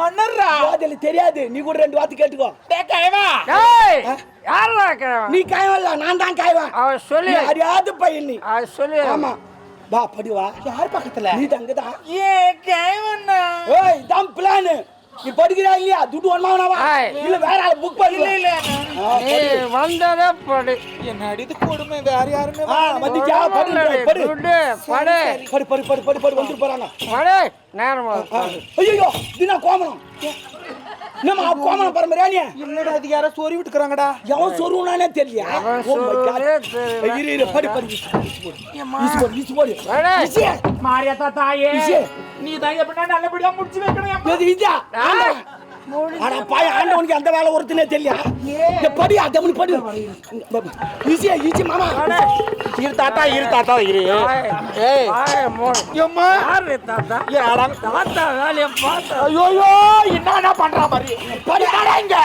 மன்னர்ரா? போதில தெரியாது. நீ கூட ரெண்டு வார்த்தை கேட்டுக்கோ. கைவா டேய் யாரா நீ காயவல்ல நான் தான் காய்வேன் அவ சொல்லி. அறியாத பையன் நீ. அவ சொல்லி. ஆமா. வா படி வா. யார் பக்கத்துல? நீ தங்கதான் ஏ கைவண்ணா ஏய் இதான் பிளான் நீ படிக்கிறா இல்லையா? துட்டு ஒன்மாவனாவா ஏய். இல்ல வேற ஆள புக் பண்ணி. இல்ல இல்ல. வந்ததே படு. என்ன அடிது கொடுமை வேற யாருமே ஆ வந்துச்சா படி படி படு. படி படி. படி படி படி வந்துட்டு போறாங்க. படு. நேரமா ஐயோ தினா கோமணம். என்னம்மா கோமணம் பரம்பரையா நீ? இல்லடா அது யாரோ சோரி விட்டுக்கறாங்கடா? எவன் சொருவனானே தெரியல Oh. இரு இரு படி படி போடு போடு. படு. தாயே. நீ தான் எப்படின்னா நல்லபடியா முடிச்சு வைக்கணும் ஆண்டவன். ஆனா பாய ஆண்டவனுக்கு அந்த வேலை ஒருத்தனே தெரியல. இந்த படி அதமனி படி. ஈஸியா ஈஸி மாமா. இரு தாத்தா இரு தாத்தா இரு. ஏய். யாரு தாத்தா? யாரா தாத்தா வேலையை பார்த்தா ஐயோ என்ன பண்ற மாதிரி படி வாடா இங்க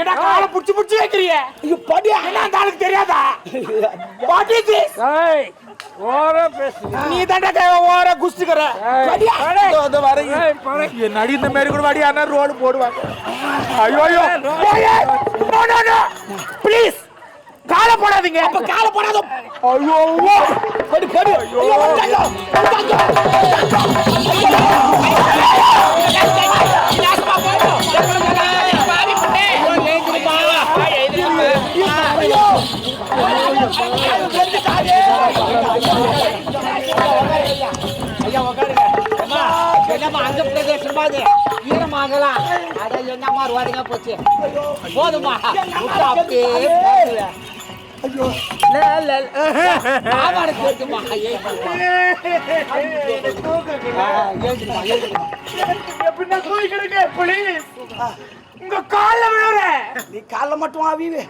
என்ன காலை புடிச்சு புடிச்சு வைக்கிறியே? ஐயோ படி என்ன அந்த ஆளுக்கு தெரியாதா? வாட் இஸ் திஸ் ஏய் ஓர பேசு. நீ தாண்டா ஓர குஸ்திக்கற ஏய், படி படி. அந்த வர ஏய், நடி இந்த மாதிரி கூட வாடி ஆனா ரோடு போடுவாங்க. ஐயோ ஐயோ. நோ நோ நோ ப்ளீஸ் கால போடாதீங்க. அப்ப கால போடாத. ஐயோ படி படி. ஐயோ. வந்துட்டாங்க. என்னம்மா அந்த பிரதேசம் பாது ஈரமாகலாம் அட என்னம்மா ரோடுங்க போச்சு? போதுமா? விட்டு அப்படியே எப்படின்னா தூக்கி ப்ளீஸ் உங்க கால்ல விழுறேன் நீ காலைல மட்டும் ஆவிவே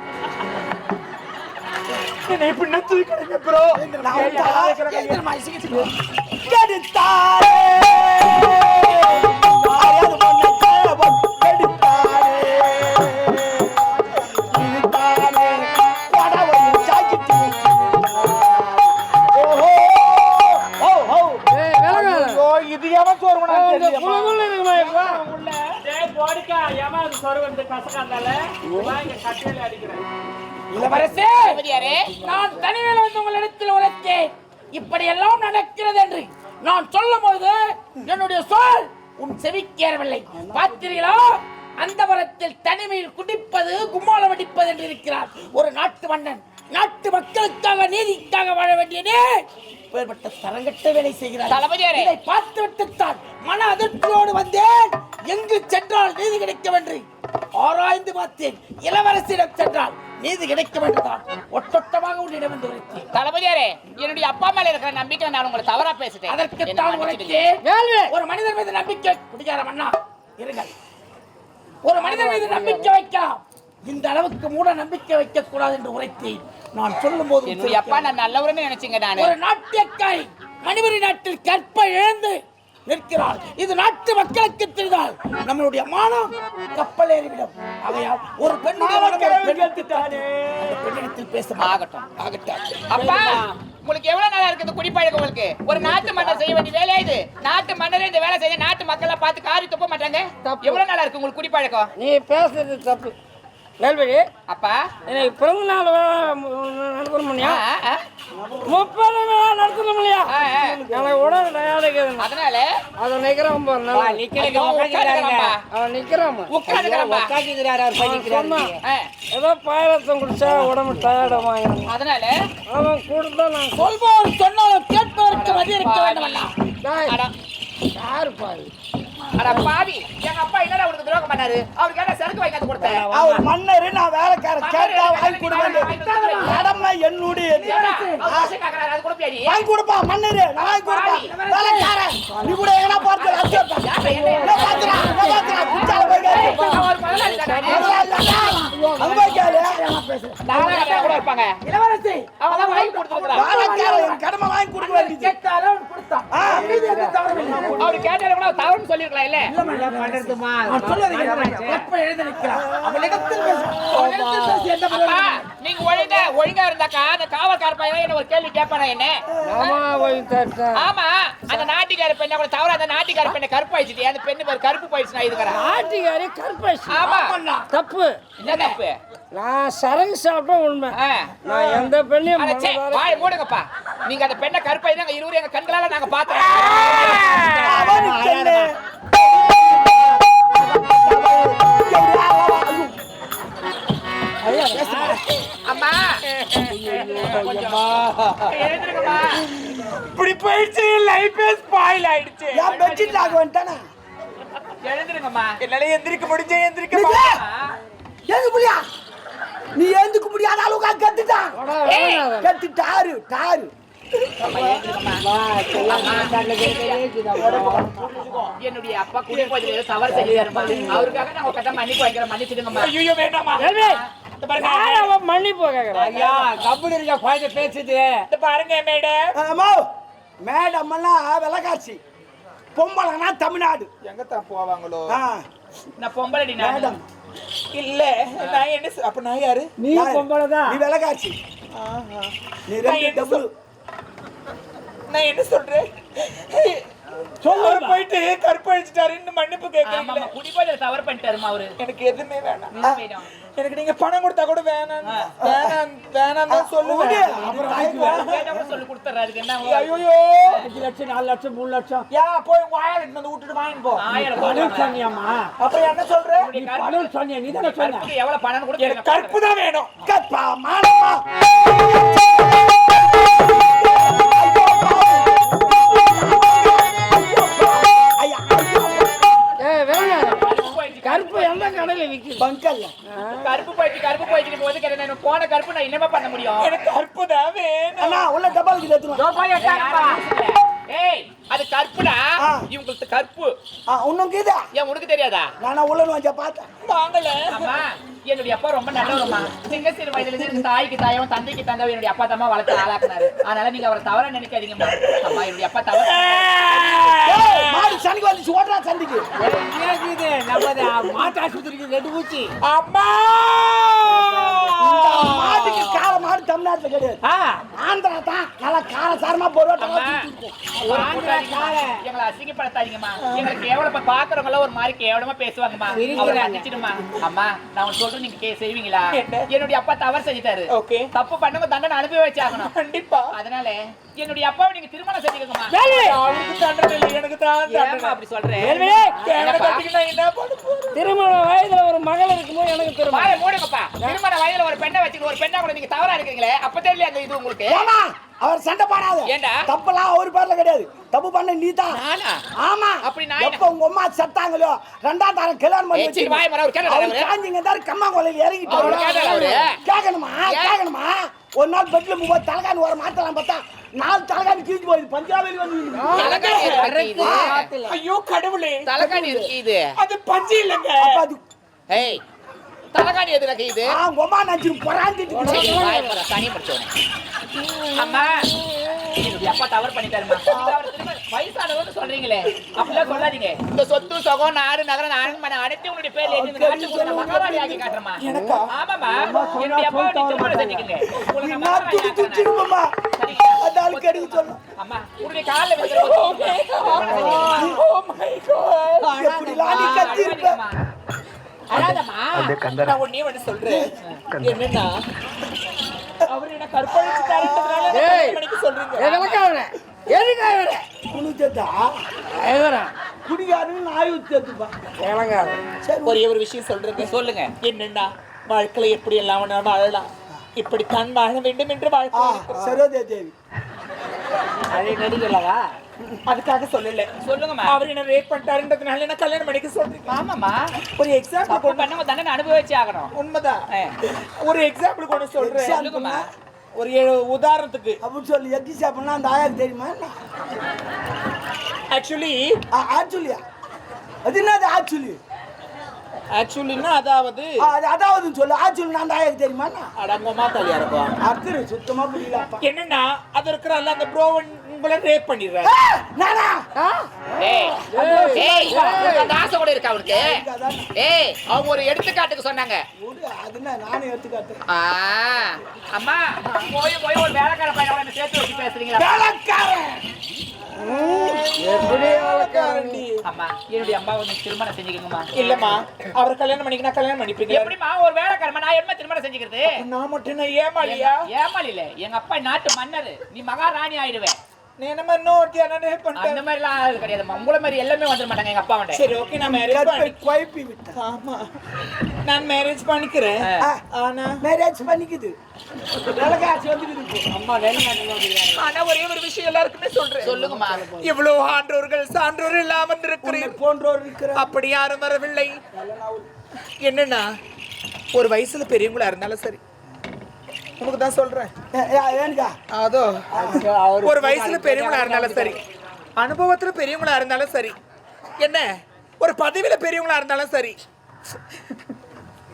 என்ன எப்படின்னா தூக்கி கிடங்க ப்ரோ நான் விட்டா ஏந்திரமா, சீக்கிரம். கெடுத்தாரே. அறியாத பொண்ணை கேவல் கெடுத்தாரே. இழுத்தாரே. புடவையில் ஜாக்கெட்டு. ஓஹோ. ஓ, ஓ. ஏய் விலகு ஐயோ இது எவன் சோறுவனா இந்த தெரியல புலகுல இருக்குமா இப்ப இளவரசே நான் தனிமையில் வந்து உங்களிடத்தில் உரைத்தேன் இப்படி எல்லாம் நடக்கிறது என்று நான் சொல்லும் போது என்னுடைய சொல் உன் செவிக்கேறவில்லை. பார்த்தீர்களா அந்த மரத்தில் தனிமையில் குடிப்பது கும்மாளம் அடிப்பது என்று இருக்கிறார். ஒரு நாட்டு மன்னன் நாட்டு மக்களுக்காக நீதிக்காக வாழ வேண்டியதே இப்பேற்பட்ட தரங்கட்ட வேலை செய்கிறார். தளபதியாரே. இதை பார்த்து விட்டுத்தான் மன அதிர்ச்சியோடு வந்தேன். எங்கு சென்றால் நீதி கிடைக்கும் என்று ஆராய்ந்து பார்த்தேன். இளவரசியிடம் சென்றால் நீதி கிடைக்கும் என்றுதான். உன்னிடம் வந்து தளபதியாரே என்னுடைய அப்பா மேல இருக்கிற நம்பிக்கை நான் உங்களை தவறா பேசிட்டேன். அதற்குத்தான் ஒரு மனிதர் மீது நம்பிக்கை குடிக்கார மன்னா இருங்கள். ஒரு மனிதர் மீது நம்பிக்கை வைக்கலாம் இந்த அளவுக்கு மூட நம்பிக்கை வைக்க கூடாது என்று உரைத்தேன். நான் சொல்லும் போது என்னுடைய அப்பா நான் நல்லவருன்னு நினைச்சீங்க நானு. ஒரு நாட்டியக்காரி மணிபுரி நாட்டில் கற்ப இழந்து நிற்கிறாள் இது நாட்டு மக்களுக்கு தெரிந்தால் நம்மளுடைய மானம் கப்பல் ஏறிவிடும் ஆகையால் ஒரு பெண்ணிடத்தில் பேச ஆகட்டும் ஆகட்டும். அப்பா உங்களுக்கு எவ்வளவு நாளா இருக்குது குடிப்பழக்கம் உங்களுக்கு? ஒரு நாட்டு மன்னர் செய்ய வேண்டிய வேலையா இது? நாட்டு மன்னரே இந்த வேலை செய்ய நாட்டு மக்களை பார்த்து காரி துப்ப மாட்டாங்க. எவ்வளவு நாளா இருக்கு உங்களுக்கு குடிப்பழக்கம்? நீ பேசுறது தப்பு. நல்வழி. அப்பா. எனக்கு பிறந்த நாள் நடத்தணும் இல்லையா முப்பது விழா நடத்தணும் இல்லையா. எனக்கு உடல் டயர்டுக்குது அதனால? அதை உட்காந்துக்கிறேன்ப்பா. அவன் நிக்கிறான் ஏதோ பாயரத்தம் குடிச்சா உடம்பு டயர்டு அதனால? அவன் கொடுத்தா நான் சொல்பவர் சொன்னாலும் கேட்பதற்கு மதி இருக்க வேண்டும் யாரு பாரு அட பாவி எங்க அப்பா என்னடா உனக்கு துரோகம் பண்ணாரு? அவருக்கு என்ன சரக்கு வாங்கி கொடுத்தேன் அவர் மன்னரு நான் வேலைக்காரன். கேட்டா வாங்கி கொடுப்பேன் கடமை அது கொடுப்பியாடி? வாங்கி கொடுப்பா மன்னரு நான் வாங்கி கொடுப்பேன் வேலைக்காரன். நீ கூட எங்கனா பார்த்து அச்சோப்பா யார்டா என்ன? என்ன? பாத்துறா என்ன பாத்துறா குச்சால போய் கேளு. அவர் முதலாளி தானே. அங்க போய் கேளு. நானும் கரெக்டா கூட இருப்பாங்க. இளவரசி. அவன் தான் வாங்கி கொடுத்துருக்கான் வேலைக்காரன் என் கடமை வாங்கி கொடுக்க வேண்டியது. கேட்டாலும் கொடுத்தான் ஆ, மீதி எந்த தவறும் இல்லை. அவரு கேட்டாலும் கூட தவறுன்னு சொல்லிருக்கலாம் இல்ல? என்ன பண்றதுமா? நீங்க ஒழுங்கா ஒழுங்கா இருந்தாக்கா அந்த காவல்கார பையன் என்ன ஒரு கேள்வி கேட்பானா என்ன? ஆமா அந்த நாட்டிக்கார பெண்ணை கூட தவிர அந்த நாட்டிக்கார பெண்ணை கருப்பு ஆயிடுச்சு அந்த பெண்ணு பேர் கருப்பு போயிடுச்சு நான் இதுக்கிறேன் ஆட்டிக்காரி கருப்பாசி ஆமா. தப்பு. என்ன தப்பு? நான் சரகு சாப்பிட்டா உண்மை. நான் எந்த பெண்ணையும் மூடுங்கப்பா. நீங்க அந்த பெண்ணை கருப்பாய் தான் இருவரும் எங்க கண்களால நாங்க பார்த்தோம்? அம்மா இப்படி போயிடுச்சு லைஃபே ஸ்பாயில் ஆயிடுச்சு ஏன் பெட்ஷீட் ஆக வந்துட்டானா? எழுந்திருங்கம்மா என்னால எந்திரிக்க முடிஞ்ச எந்திரிக்க. ஏந்து புரியா? நீ ஏந்துக்க முடியாத அளவுக்கு கத்துட்டான். கத்து டாரு டாரு என்னுடைய அப்பா குடி போய் தவறு அவருக்காக நான் ஒரு கட்ட மன்னிப்பு வைக்கிறேன் மன்னிச்சிடுங்கம்மா. ஐயோ வேண்டாமா மன்னிப்பு? ஐயா கம்பெனி இருக்க குழந்தை பேசுது. இந்த பாருங்க மேடம். ஆமா மேடம் எல்லாம் விலகாட்சி பொம்பளைனா தமிழ்நாடு. எங்க தான் போவாங்களோ நான் பொம்பளடி மேடம். நான் இல்ல நான் என்ன அப்ப நான் யாரு? நீ பொம்பளைதான். நீ விலகாட்சி நீ ரெண்டு டபுள் நான் என்ன சொல்றேன்? அவர் போயிட்டு கற்பழிச்சிட்டாருன்னு மன்னிப்பு ஆமா கேட்கறீங்களே குடி போய் தவறு பண்ணிட்டாருமா அவரு? எனக்கு எதுவுமே வேணாம்? எனக்கு நீங்க பணம் கொடுத்தா கூட வேணாம். வேணாம் வேணாம் தான் சொல்லுவேன். அப்புறம் சொல்லி கொடுத்துறாரு என்ன? ஐயோ அஞ்சு லட்சம் நாலு லட்சம் மூணு லட்சம். யா போய் எடுத்துட்டு வந்து விட்டுட்டு வாங்கிட்டு போ. பணம். சொன்னியாம்மா? அப்புறம் என்ன சொல்ற? நீ பணம் சொன்னியா? நீ தானே சொன்ன? எவ்வளவு பணம் கூட எனக்கு கற்பு தான் வேணும். கற்பா மானமா பங்கல்ல. கருப்பு போயிடுச்சு கருப்பு போது நான் போன கருப்பு நான் என்னமா பண்ண முடியும். எனக்கு கற்பு தான் வேணும். அண்ணா, உள்ள டபால் கிட்ட எடுத்துன்னு வா. ஏய் அது. இவங்களுக்கு கருப்பு? ஏன் உனக்கு தெரியாதா? நானா உள்ளன்னு வந்து பார்த்தேன். வாங்கல. அம்மா என்னுடைய அப்பா ரொம்ப நல்லவருமா சின்ன சிறு வயதுல இருந்து தாய்க்கு தாயும் தந்தைக்கு தந்தை என்னுடைய அப்பா தம்மா வளர்த்து ஆளாக்குனாரு. அதனால நீங்க அவரை தவற நினைக்காதீங்கம்மா. அம்மா என்னுடைய அப்பா தவறு சனிக்கு வந்துச்சு, ஓடுறா சந்திக்கு. இருக்குது நம்ம மாட்டு ஆஸ்பத்திரிக்கு ரெண்டு ஊச்சி அம்மா மாட்டுக்கு கார மாடு தமிழ்நாட்டுல கிடையாது. ஆந்திரா தான் நல்லா காரசாரமா கூட்டாளிங்கம்மா. எங்களை அசிங்கப்படுத்தாதீங்கம்மா. எங்களுக்கு கேவலமா பாக்குறவங்க எல்லாம் ஒரு மாதிரி கேவலமா பேசுவாங்கம்மா. அவரை மன்னிச்சிடுமா அம்மா நான் சொல்றேன் நீங்க செய்வீங்களா? என்ன? என்னுடைய அப்பா தவறு செஞ்சுட்டாரு. தப்பு பண்ணவங்க தண்டனை அனுபவிச்சாகணும். கண்டிப்பா. அதனால என்னுடைய அப்பாவை நீங்க திருமணம் செஞ்சுக்கோங்கம்மா. அவருக்கு தண்டனை இல்லை எனக்கு தான் தண்டனை. அப்படி சொல்றேன் திருமண வயதுல ஒரு மகள் இருக்கும்போது எனக்கு திருமணம். மூடுங்கப்பா. திருமண வயதுல ஒரு பெண்ணை வச்சுட்டு ஒரு பெண்ணா கூட நீங்க தவறா இருக்கீங்களே அப்ப தெரியல அந்த இது உங்களுக்கு? ஏம்மா, அவர் சண்டை போடாத? தப்பெல்லாம் அவர் பேர்ல கிடையாது. தப்பு பண்ண நீ தான் நானா? ஆமா. அப்படி நான் எப்ப உங்க அம்மா செத்தாங்களோ ரெண்டாம் தாரம் கல்யாணம் பண்ணி சரி, வாய் மரம், அவர்? காஞ்சிங்க தாரு கம்மாங்கோலையில் இறங்கிட்டு அவர் கேட்டாரா அவரு? கேட்கணுமா? கேட்கணுமா ஒரு நாள் பெட்ல போய் தலைகாணி வர மாத்தலாம் பார்த்தா நாலு தலைகாணி கீழ்ச்சி போயிடுது பஞ்சாபில் வந்து. ஐயோ கடவுளே. தலைகாணி இருக்கு இது அது பஞ்சு இல்லைங்க. அப்ப அது ஏய் தலைகாணி எது இருக்கு இது ஆ, உங்க அம்மா நினைச்சிரு பொறாந்துட்டு தனி படிச்சவனே. அம்மா அப்பா தவறு பண்ணிட்டாருமா வயசானவர்னு சொல்றீங்களே அப்படிலாம் சொல்லாதீங்க. இந்த சொத்து சொகம் நாடு நகரம் அரண்மனை அனைத்து உங்களுடைய பேர்ல எழுதி மகாராணி ஆக்கி காட்டுறேன் எனக்கா? ஆமாமா என்னுடைய திருமணம் செஞ்சுக்கங்க அம்மா உங்களுடைய காலில் அழாதம்மா. நான் ஒண்ணு சொல்றேன். என்னன்னா குடிகாரன் நாய் ஊத்துப்பா விளங்காத. சரி ஒரே ஒரு விஷயம் சொல்றேங்க சொல்லுங்க. என்னன்னா வாழ்க்கையில எப்படி எல்லாம் வேணாலும் வாழலாம்? இப்படித்தான் வாழ வேண்டும் என்று வாழ்க்கை சரோஜா தேவி. அதை அதுக்காக சொல்லல. சொல்லுங்கம்மா. அவர் என்ன ரேப் பண்ணிட்டாருன்றதுனால என்ன கல்யாணம் பண்ணிக்க சொல்றீங்க ஆமாம்மா. ஒரு எக்ஸாம்பிள் பண்ணவங்க தண்டனை அனுபவிச்சு ஆகணும். உண்மைதான். ஒரு எக்ஸாம்பிள் கொண்டு சொல்றேன். சொல்லுங்கம்மா. ஒரு உதாரணத்துக்கு. அப்படின்னு சொல்லி எக்கி சாப்பிடலாம் அந்த ஆயாக்கு தெரியுமா ஆக்சுவலி ஆக்சுவலியா அது என்னது ஆக்சுவலி ஆக்சுவலின்னா அதாவது அது அதாவது சொல்லு. ஆக்சுவலி அந்த ஆயாக்கு தெரியுமா அடங்கமா தலையா இருக்கும் அர்த்தம் சுத்தமா புரியலப்பா. என்னன்னா அது இருக்கிற அந்த ப்ரோவன் உங்களை ரேப் பண்ணிடுறாரு நானா? ஏய், ஏய், அந்த ஆசை. கூட இருக்கா அவருக்கு ஏய் அவங்க ஒரு எடுத்துக்காட்டுக்கு சொன்னாங்க. அம்மா போய் போய் ஒரு வேலைக்கார என்ன சேர்த்து வச்சு பேசுறீங்களா? எப்படி வளர்க்காரண்டி அம்மா என்னுடைய அம்மா வந்து திருமணம் செஞ்சுக்கணுமா இல்லம்மா அவர் கல்யாணம் பண்ணிக்கினா கல்யாணம் பண்ணிப்பீங்க. எப்படிம்மா ஒரு வேலைக்காரமா நான் என்ன திருமணம் செஞ்சுக்கிறது? நான் மட்டும் ஏமாளியா? ஏமாளி இல்ல. எங்க அப்பா நாட்டு மன்னர். நீ மகாராணி ஆயிடுவேன். நீ என்ன ரேப் அந்த பண்ணிட்டேன் மாதிரி எல்லாம் ஆளு கிடையாதும்மா. உங்களை மாதிரி எல்லாமே வந்துட மாட்டாங்க எங்க அப்பா சரி ஓகே நான் மேரேஜ் குழப்பி விட்டேன். ஆமா. நான் மேரேஜ் பண்ணிக்கிறேன். ஆனா மேரேஜ் பண்ணிக்குது. விளக்காச்சு வந்துக்குது. அம்மா ஆனா ஒரே ஒரு விஷயம் எல்லாருக்குமே சொல்றேன். சொல்லுங்கம்மா. இவ்வளவு ஆன்றோர்கள் சான்றோர் இல்லாமல் இருக்கிறேன் போன்றோர் இருக்கிற அப்படி யாரும் வரவில்லை. என்னன்னா ஒரு வயசுல பெரியவங்களா இருந்தாலும் சரி. உனக்கு தான் சொல்றேன். அதோ ஒரு வயசுல பெரியவங்களா இருந்தாலும் சரி. அனுபவத்துல பெரியவங்களா இருந்தாலும் சரி. என்ன? ஒரு பதவியில பெரியவங்களா இருந்தாலும் சரி.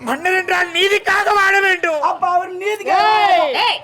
மன்னர் என்றால் நீதிக்காக வாழ வேண்டும். அப்ப அவர் நீதிக்கு ஏய்.